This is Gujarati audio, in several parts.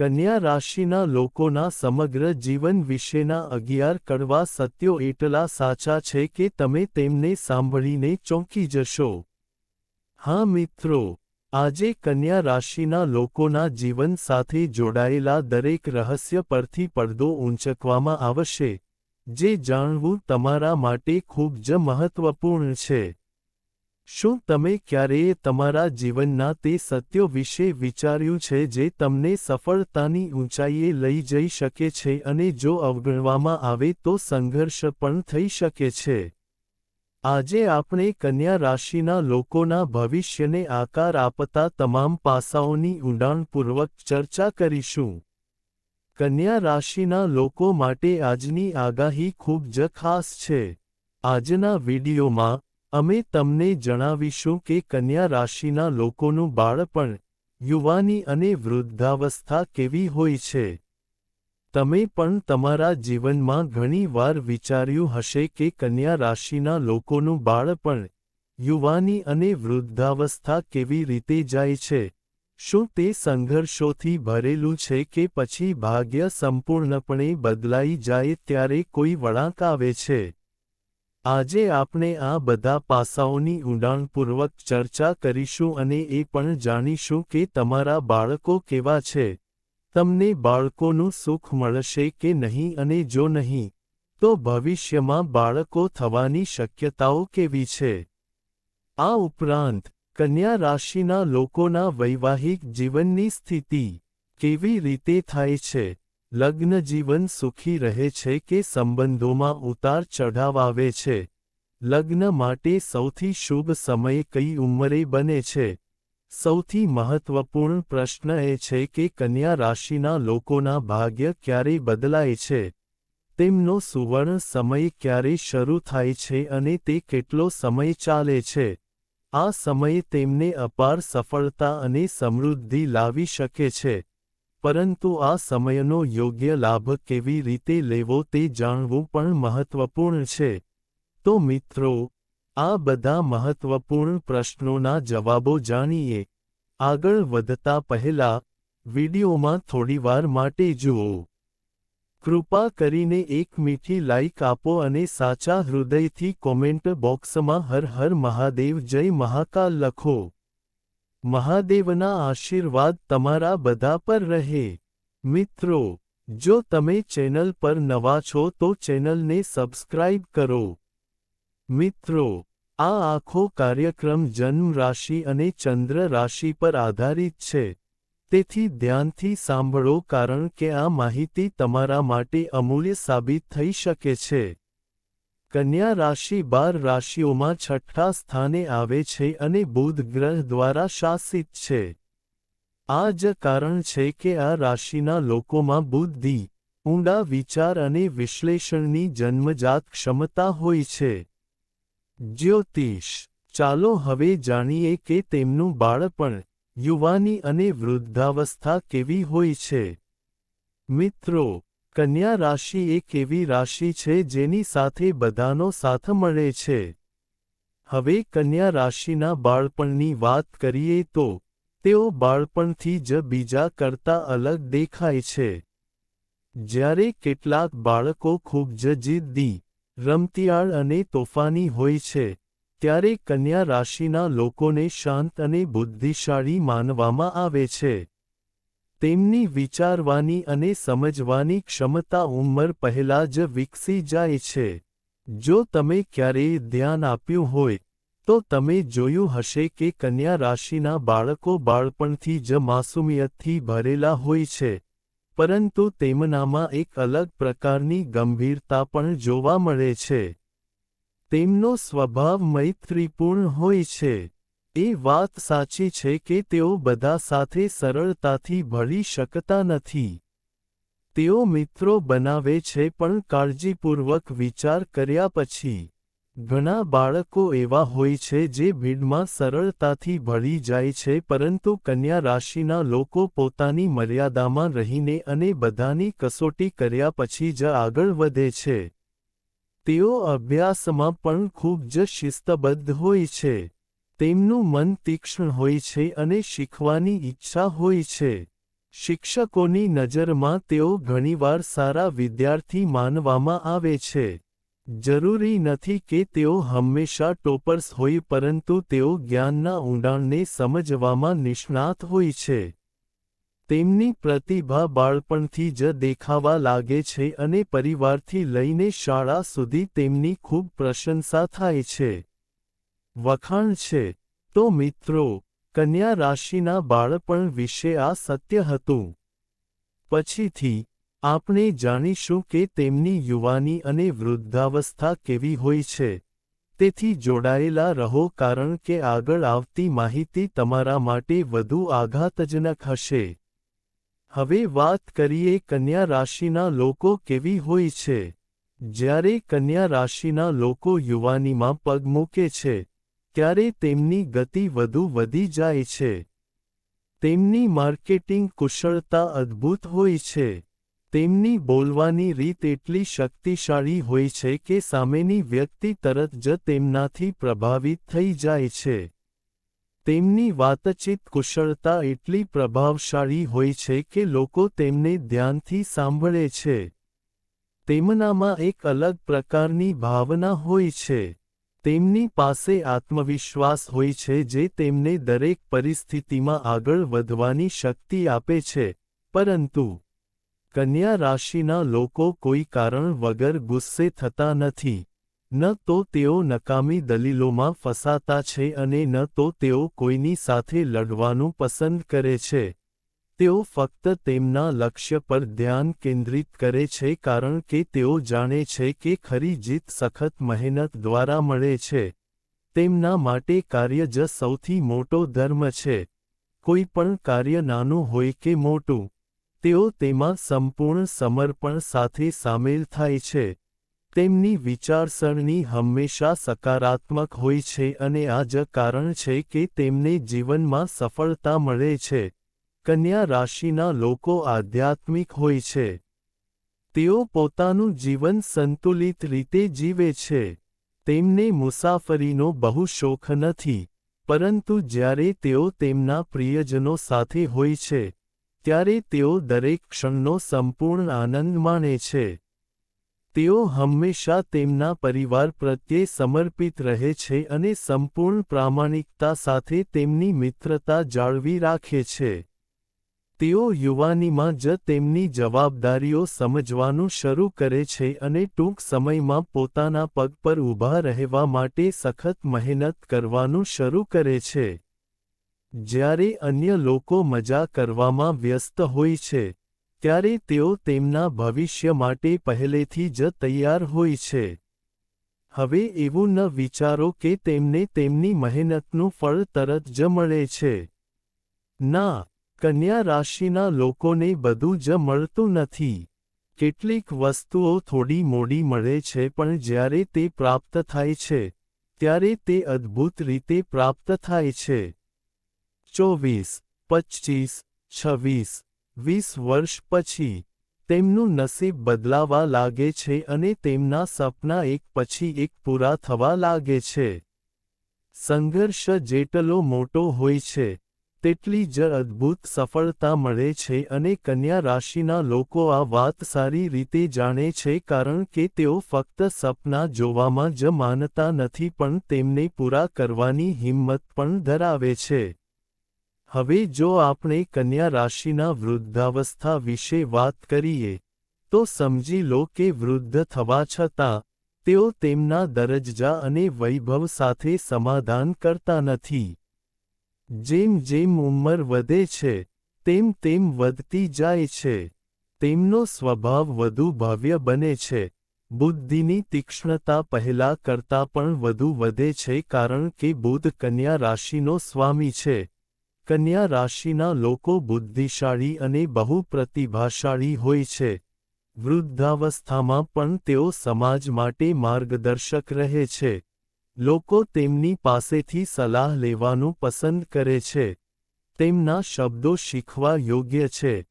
કન્યા રાશિના લોકોના સમગ્ર જીવન વિશેના અગિયાર કડવા સત્યો એટલા સાચા છે કે તમે તેમને સાંભળીને ચોંકી જશો. હા મિત્રો, આજે કન્યા રાશિના લોકોના જીવન સાથે જોડાયેલા દરેક રહસ્ય પરથી પડદો ઊંચકવામાં આવશે, જે જાણવું તમારા માટે ખૂબ જ મહત્વપૂર્ણ છે. શું તમે ક્યારેય તમારા જીવનના તે સત્યો વિશે વિચાર્યું છે જે તમને સફળતાની ઊંચાઈએ લઈ જઈ શકે છે અને જો અવગણવામાં આવે તો સંઘર્ષ પણ થઈ શકે છે? આજે આપણે કન્યા રાશિના લોકોના ભવિષ્યને આકાર આપતા તમામ પાસાઓની ઊંડાણપૂર્વક ચર્ચા કરીશું. કન્યા રાશિના લોકો માટે આજની આગાહી ખૂબ જ ખાસ છે. આજના વિડીયોમાં અમે તમને જણાવીશું કે કન્યા રાશિના લોકોનું બાળપણ, યુવાની અને વૃદ્ધાવસ્થા કેવી હોય છે. તમે પણ તમારા જીવનમાં ઘણી વાર વિચાર્યું હશે કે કન્યા રાશિના લોકોનું બાળપણ, યુવાની અને વૃદ્ધાવસ્થા કેવી રીતે જાય છે. શું તે સંઘર્ષોથી ભરેલું છે કે પછી ભાગ્ય સંપૂર્ણપણે બદલાઈ જાય ત્યારે કોઈ વળાંક આવે છે? આજે આપણે આ બધા પાસાઓની ઊંડાણપૂર્વક ચર્ચા કરીશું અને એ પણ જાણીશું કે તમારા બાળકો કેવા છે. તમને બાળકોનું સુખ મળશે કે નહીં અને જો નહીં, તો ભવિષ્યમાં બાળકો થવાની શક્યતાઓ કેવી છે? આ ઉપરાંત, કન્યા રાશિના લોકોના વૈવાહિક જીવનની સ્થિતિ કેવી રીતે થાય છે? લગ્ન જીવન સુખી રહે છે કે સંબંધોમાં ઉતાર ચઢાવ આવે છે? લગ્ન માટે સૌથી શુભ સમય કઈ ઉંમરે બને છે? સૌથી મહત્વપૂર્ણ પ્રશ્ન એ છે કે કન્યા રાશિના લોકોના ભાગ્ય ક્યારે બદલાય છે? તેમનો સુવર્ણ સમય ક્યારે શરૂ થાય છે અને તે કેટલો સમય ચાલે છે? આ સમયે તેમને અપાર સફળતા અને સમૃદ્ધિ લાવી શકે છે. પરંતુ આ સમયનો યોગ્ય લાભ કેવી રીતે લેવો તે જાણવું પણ મહત્વપૂર્ણ છે. તો મિત્રો, આ બધા મહત્વપૂર્ણ પ્રશ્નોના જવાબો જાણીએ. આગળ વધતા પહેલા, વિડીયોમાં થોડીવાર માટે જુઓ. કૃપા કરીને એક મીઠી લાઈક આપો અને સાચા હૃદયથી કોમેન્ટ બોક્સમાં હર હર મહાદેવ જય મહાકાલ લખો. મહાદેવના આશીર્વાદ તમારા બધા પર રહે. મિત્રો, જો તમે ચેનલ પર નવા છો તો ચેનલને સબસ્ક્રાઇબ કરો. મિત્રો, આ આખો કાર્યક્રમ જન્મ રાશિ અને ચંદ્ર રાશિ પર આધારિત છે. તેથી ધ્યાનથી સાંભળો કારણ કે આ માહિતી તમારા માટે અમૂલ્ય સાબિત થઈ શકે છે. કન્યા રાશિ બાર રાશિઓમાં છઠ્ઠા સ્થાને આવે છે અને બુધ ગ્રહ દ્વારા શાસિત છે. આ જ કારણ છે કે આ રાશિના લોકોમાં બુદ્ધિ, ઊંડા વિચાર અને વિશ્લેષણની જન્મજાત ક્ષમતા હોય છે. જ્યોતિષ, ચાલો હવે જાણીએ કે તેમનું બાળપણ, યુવાની અને વૃદ્ધાવસ્થા કેવી હોય છે. મિત્રો કન્યા રાશિ એક એવી રાશિ છે જેની સાથે બધાનો સાથ મળે છે. હવે કન્યા રાશિના બાળપણની વાત કરીએ તો, તેઓ બાળપણથી જ બીજા કરતા અલગ દેખાય છે. જ્યારે કેટલાક બાળકો ખૂબ જ જિદ્દી, રમતિયાળ અને તોફાની હોય છે, ત્યારે કન્યા રાશિના લોકોને શાંત અને બુદ્ધિશાળી માનવામાં આવે છે. તેમની વિચારવાની અને સમજવાની ક્ષમતા ઉંમર પહેલા જ વિકસી જાય છે. જો તમે ક્યારેય ધ્યાન આપ્યું હોય, તો તમે જોયું હશે કે કન્યા રાશિના બાળકો બાળપણથી જ માસુમિયતથી ભરેલા હોય છે, પરંતુ તેમનામાં એક અલગ પ્રકારની ગંભીરતા પણ જોવા મળે છે. તેમનો સ્વભાવ મૈત્રીપૂર્ણ હોય છે. એ વાત સાચી છે કે તેઓ બધા સાથે સરળતાથી ભળી શકતા નથી. તેઓ મિત્રો બનાવે છે પણ કાળજીપૂર્વક વિચાર કર્યા પછી, ઘણા બાળકો એવા હોય છે જે ભીડમાં સરળતાથી ભળી જાય છે પરંતુ કન્યા રાશિના લોકો પોતાની મર્યાદામાં રહીને અને બધાની કસોટી કર્યા પછી જ આગળ વધે છે. તેઓ અભ્યાસમાં પણ ખૂબ જ શિસ્તબદ્ધ હોય છે. તેમનું મન તીક્ષ્ણ હોય છે અને શીખવાની ઈચ્છા હોય છે. શિક્ષકોની નજરમાં તેઓ ઘણીવાર સારા વિદ્યાર્થી માનવામાં આવે છે. જરૂરી નથી કે તેઓ હંમેશા ટોપર્સ હોય પરંતુ તેઓ જ્ઞાનના ઊંડાણને સમજવામાં નિષ્ણાત હોય છે. તેમની પ્રતિભા બાળપણથી જ દેખાવા લાગે છે અને પરિવારથી લઈને શાળા સુધી તેમની ખૂબ પ્રશંસા થાય છે. વખાણ છે. તો મિત્રો, કન્યા રાશિના બાળપણ વિશે આ સત્ય હતું. પછીથી, આપણે જાણીશું કે તેમની યુવાની અને વૃદ્ધાવસ્થા કેવી હોય છે. તેથી જોડાયેલા રહો કારણ કે આગળ આવતી માહિતી તમારા માટે વધુ આઘાતજનક હશે. હવે વાત કરીએ કન્યા રાશિના લોકો કેવી હોય છે. જ્યારે કન્યા રાશિના લોકો યુવાનીમાં પગ મૂકે છે ત્યારે તેમની ગતિ વધુ વધી જાય છે. તેમની માર્કેટિંગ કુશળતા અદ્ભુત હોય છે. તેમની બોલવાની રીત એટલી શક્તિશાળી હોય છે કે સામેની વ્યક્તિ તરત જ તેમનાથી પ્રભાવિત થઈ જાય છે. તેમની વાતચીત કુશળતા એટલી પ્રભાવશાળી હોય છે કે લોકો તેમને ધ્યાનથી સાંભળે છે. તેમનામાં એક અલગ પ્રકારની ભાવના હોય છે. તેમની પાસે આત્મવિશ્વાસ હોય છે જે તેમને દરેક પરિસ્થિતિમાં આગળ વધવાની શક્તિ આપે છે. પરંતુ કન્યા રાશિના લોકો કોઈ કારણ વગર ગુસ્સે થતા નથી. ન તો તેઓ નકામી દલીલોમાં ફસાતા છે અને ન તો તેઓ કોઈની સાથે લડવાનું પસંદ કરે છે. તેઓ ફક્ત તેમના લક્ષ્ય પર ધ્યાન કેન્દ્રિત કરે છે કારણ કે તેઓ જાણે છે કે ખરી જીત સખત મહેનત દ્વારા મળે છે. તેમના માટે કાર્ય જ સૌથી મોટો ધર્મ છે. કોઈ પણ કાર્ય નાનું હોય કે મોટું, તેઓ તેમાં સંપૂર્ણ સમર્પણ સાથે સામેલ થાય છે. તેમની વિચારસરણી હંમેશા સકારાત્મક હોય છે અને આ જ કારણ છે કે તેમને જીવનમાં સફળતા મળે છે. કન્યા રાશિના લોકો આધ્યાત્મિક હોય છે. તેઓ પોતાનું જીવન સંતુલિત રીતે જીવે છે. તેમને મુસાફરીનો બહુ શોખ નથી, પરંતુ જ્યારે તેઓ તેમના પ્રિયજનો સાથે હોય છે, ત્યારે તેઓ દરેક ક્ષણનો સંપૂર્ણ આનંદ માણે છે. તેઓ હંમેશા તેમના પરિવાર પ્રત્યે સમર્પિત રહે છે અને સંપૂર્ણ પ્રામાણિકતા સાથે તેમની મિત્રતા જાળવી રાખે છે. તેઓ યુવાનીમાં જ તેમની જવાબદારીઓ સમજવાનું શરૂ કરે છે અને ટૂંક સમયમાં પોતાના પગ પર ઊભા રહેવા માટે સખત મહેનત કરવાનું શરૂ કરે છે. જ્યારે અન્ય લોકો મજા કરવામાં વ્યસ્ત હોય છે, ત્યારે તેઓ તેમના ભવિષ્ય માટે પહેલેથી જ તૈયાર હોય છે. હવે એવું ન વિચારો કે તેમને તેમની મહેનતનું ફળ તરત જ મળે છે. ના કન્યા રાશિના લોકોને બધું જ મળતું નથી. કેટલીક વસ્તુઓ થોડી મોડી મળે છે પણ જ્યારે તે પ્રાપ્ત થાય છે, ત્યારે તે અદ્ભુત રીતે પ્રાપ્ત થાય છે. ચોવીસ પચીસ છવ્વીસ, વીસ વર્ષ પછી, તેમનું નસીબ બદલાવા લાગે છે અને તેમના સપના એક પછી એક પૂરા થવા લાગે છે. સંઘર્ષ જેટલો મોટો હોય છે તેટલી જ અદ્ભુત સફળતા મળે છે અને કન્યા રાશિના લોકો આ વાત સારી રીતે જાણે છે કારણ કે તેઓ ફક્ત સપના જોવામાં જ માનતા નથી પણ તેમને પૂરા કરવાની હિંમત પણ ધરાવે છે. હવે જો આપણે કન્યા રાશિના વૃદ્ધાવસ્થા વિશે વાત કરીએ, તો સમજી લો કે વૃદ્ધ થવા છતાં, તેઓ તેમના દરજ્જા અને વૈભવ સાથે સમાધાન કરતા નથી. જેમ જેમ ઉંમર વધે છે, તેમ તેમ વધતી જાય છે. તેમનો સ્વભાવ વધુ ભવ્ય બને છે. બુદ્ધિની તીક્ષ્ણતા પહેલા કરતાં પણ વધુ વધે છે કારણ કે બુધ કન્યા રાશિનો સ્વામી છે. કન્યા રાશિના લોકો બુદ્ધિશાળી અને બહુ પ્રતિભાશાળી હોય છે. વૃદ્ધાવસ્થામાં પણ તેઓ સમાજ માટે માર્ગદર્શક રહે છે. લોકો તેમની પાસેથી સલાહ લેવાનું પસંદ કરે છે. તેમના શબ્દો શીખવા યોગ્ય છે.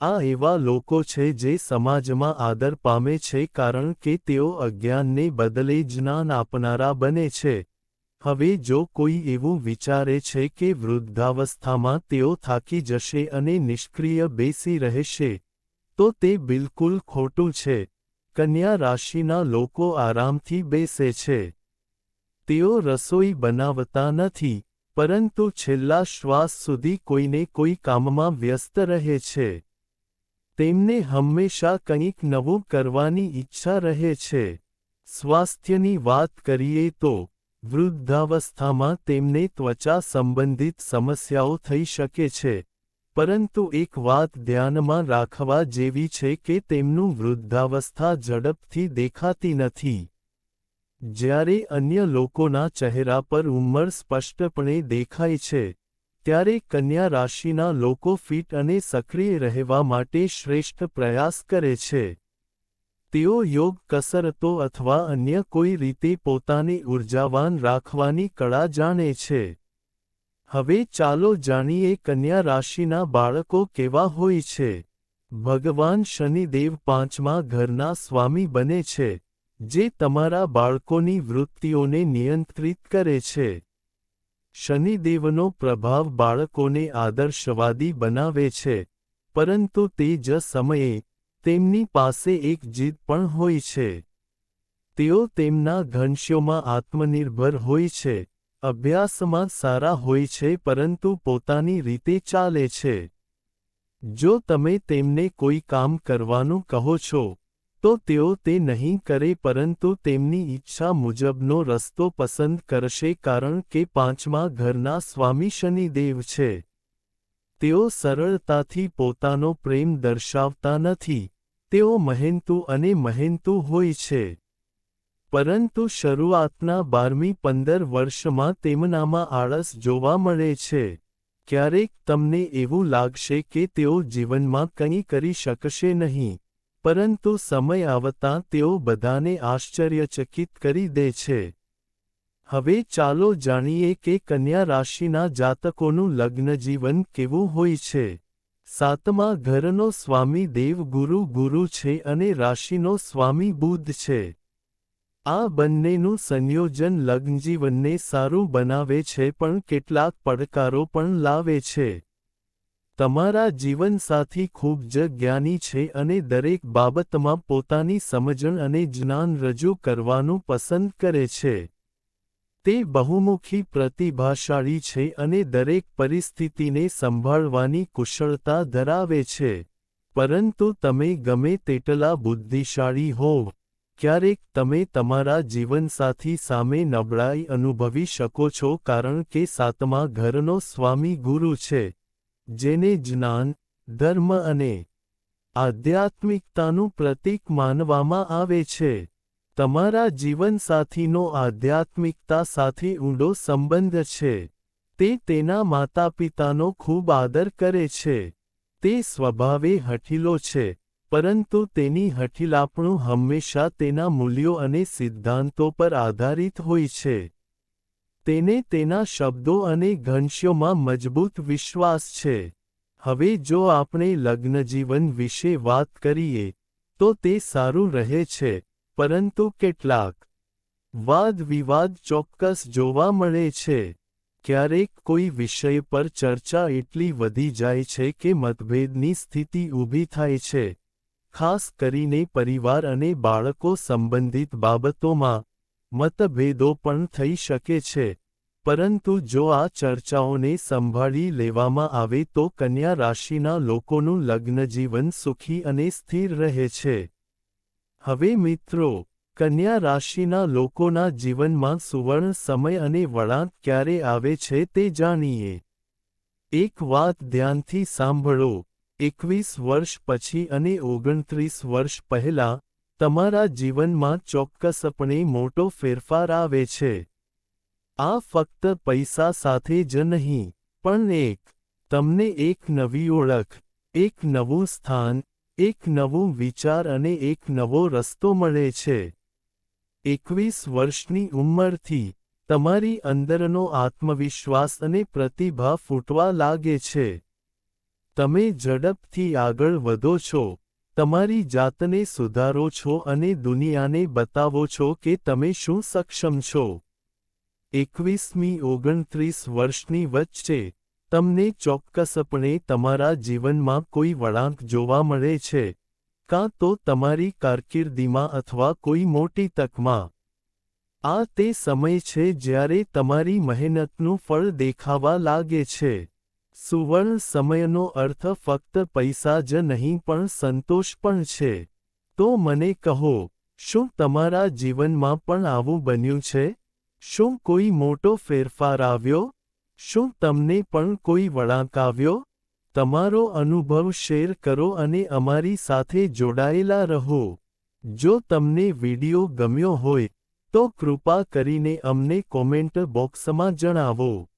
આ એવા લોકો છે જે સમાજમાં આદર પામે છે કારણ કે તેઓ અજ્ઞાનને બદલે જ્ઞાન આપનારા બને છે. હવે જો કોઈ એવું વિચારે છે કે વૃદ્ધાવસ્થામાં તેઓ થાકી જશે અને નિષ્ક્રિય બેસી રહેશે, તો તે બિલકુલ ખોટું છે. કન્યા રાશિના લોકો આરામથી બેસે છે. તેઓ રસોઈ બનાવતા નથી, પરંતુ છેલ્લા શ્વાસ સુધી કોઈને કોઈ કામમાં વ્યસ્ત રહે છે. તેમને હંમેશા કંઈક નવું કરવાની ઈચ્છા રહે છે. સ્વાસ્થ્યની વાત કરીએ તો, વૃદ્ધાવસ્થામાં તેમને ત્વચા સંબંધિત સમસ્યાઓ થઈ શકે છે, પરંતુ એક વાત ધ્યાનમાં રાખવા જેવી છે કે તેમનું વૃદ્ધાવસ્થા ઝડપથી દેખાતી નથી. જ્યારે અન્ય લોકોના ચહેરા પર ઉંમર સ્પષ્ટપણે દેખાય છે, ત્યારે કન્યા રાશિના લોકો ફિટ અને સક્રિય રહેવા માટે શ્રેષ્ઠ પ્રયાસ કરે છે. તેઓ યોગ કસરતો અથવા અન્ય કોઈ રીતે પોતાને ઉર્જાવાન રાખવાની કળા જાણે છે. હવે ચાલો જાણીએ કન્યા રાશિના બાળકો કેવા હોય છે. ભગવાન શનિદેવ પાંચમા ઘરના સ્વામી બને છે. જે તમારા બાળકોની વૃત્તિઓને નિયંત્રિત કરે છે. શનિદેવનો પ્રભાવ બાળકોને આદર્શવાદી બનાવે છે, પરંતુ તે જ સમયે તેમની પાસે એક જીદ પણ હોય છે. તેઓ તેમના ઘનશ્યોમાં આત્મનિર્ભર હોય છે, અભ્યાસમાં સારા હોય છે, પરંતુ પોતાની રીતે ચાલે છે. જો તમે તેમને કોઈ કામ કરવાનું કહો છો તો તેઓ તે નહીં કરે પરંતુ તેમની ઈચ્છા મુજબનો રસ્તો પસંદ કરશે કારણ કે પાંચમા ઘરના સ્વામી શનિદેવ છે. તેઓ સરળતાથી પોતાનો પ્રેમ દર્શાવતા નથી. તેઓ મહેનતુ અને મહેનતુ હોય છે. પરંતુ શરૂઆતના બારમી પંદર વર્ષમાં તેમનામાં આળસ જોવા મળે છે. ક્યારેક તમને એવું લાગશે કે તેઓ જીવનમાં કંઈ કરી શકશે નહીં. પરંતુ સમય આવતાં તેઓ બધાને આશ્ચર્યચકિત કરી દે છે. હવે ચાલો જાણીએ કે કન્યા રાશિના જાતકોનું લગ્નજીવન કેવું હોય છે. સાતમા ઘરનો સ્વામી દેવ ગુરુ છે અને રાશિનો સ્વામી બુદ્ધ છે. આ બંનેનું સંયોજન લગ્નજીવનને સારું બનાવે છે પણ કેટલાક પડકારો પણ લાવે છે. તમારા જીવનસાથી ખૂબ જ જ્ઞાની છે અને દરેક બાબતમાં પોતાની સમજણ અને જ્ઞાન રજૂ કરવાનું પસંદ કરે છે. તે બહુમુખી, પ્રતિભાશાળી છે અને દરેક પરિસ્થિતિને સંભાળવાની કુશળતા ધરાવે છે. પરંતુ તમે ગમે તેટલા બુદ્ધિશાળી હોવ, ક્યારેક તમે તમારા જીવનસાથી સામે નબળાઈ અનુભવી શકો છો કારણ કે સાતમા ઘરનો સ્વામી ગુરુ છે. જેને જ્ઞાન, ધર્મ અને આધ્યાત્મિકતાનું પ્રતીક માનવામાં આવે છે. તમારા જીવનસાથીનો આધ્યાત્મિકતા સાથે ઊંડો સંબંધ છે. તે તેના માતાપિતાનો ખૂબ આદર કરે છે. તે સ્વભાવે હઠીલો છે, પરંતુ તેની હઠીલાપણું હંમેશા તેના મૂલ્યો અને સિદ્ધાંતો પર આધારિત હોય છે. તેને તેના શબ્દો અને ઘનશ્યોમાં મજબૂત વિશ્વાસ છે. હવે જો આપણે લગ્નજીવન વિશે વાત કરીએ, તો તે સારું રહે છે, પરંતુ કેટલાક વાદ વિવાદ ચોક્કસ જોવા મળે છે. ક્યારેક કોઈ વિષય પર ચર્ચા એટલી વધી જાય છે કે મતભેદની સ્થિતિ ઊભી થાય છે. ખાસ કરીને પરિવાર અને બાળકો સંબંધિત બાબતોમાં મતભેદો પણ થઈ શકે છે. પરંતુ જો આ ચર્ચાઓને સંભાળી લેવામાં આવે તો કન્યા રાશિના લોકોનું લગ્નજીવન સુખી અને સ્થિર રહે છે. હવે મિત્રો, કન્યા રાશિના લોકોના જીવનમાં સુવર્ણ સમય અને વળાંક ક્યારે આવે છે તે જાણીએ. એક વાત ધ્યાનથી સાંભળો, એકવીસ વર્ષ પછી અને ઓગણત્રીસ વર્ષ પહેલાં તમારા જીવનમાં ચોક્કસપણે મોટો ફેરફાર આવે છે. આ ફક્ત પૈસા સાથે જ નહીં, પણ એક, તમને એક નવી ઓળખ, એક નવું સ્થાન, એક નવું વિચાર અને એક નવો રસ્તો મળે છે. એકવીસ વર્ષની ઉંમરથી, તમારી અંદરનો આત્મવિશ્વાસ અને પ્રતિભા ફૂટવા લાગે છે. તમે ઝડપથી આગળ વધો છો. તમારી જાતને સુધારો છો અને દુનિયાને બતાવો છો કે તમે શું સક્ષમ છો. એકવીસમી ઓગણત્રીસ વર્ષની વચ્ચે, તમને ચોક્કસપણે તમારા જીવનમાં કોઈ વળાંક જોવા મળે છે, કાં તો તમારી કારકિર્દીમાં અથવા કોઈ મોટી તકમાં. આ તે સમય છે જ્યારે તમારી મહેનતનું ફળ દેખાવા લાગે છે. સુવર્ણ સમયનો અર્થ ફક્ત પૈસા જ નહીં, પણ સંતોષ પણ છે. તો મને કહો, શું તમારા જીવનમાં પણ આવું બન્યું છે? શું કોઈ મોટો ફેરફાર આવ્યો? શું તમને પણ કોઈ વળાંક આવ્યો? તમારો અનુભવ શેર કરો અને અમારી સાથે જોડાયેલા રહો. જો તમને વિડિયો ગમ્યો હોય, તો કૃપા કરીને અમને કોમેન્ટ બોક્સમાં જણાવો.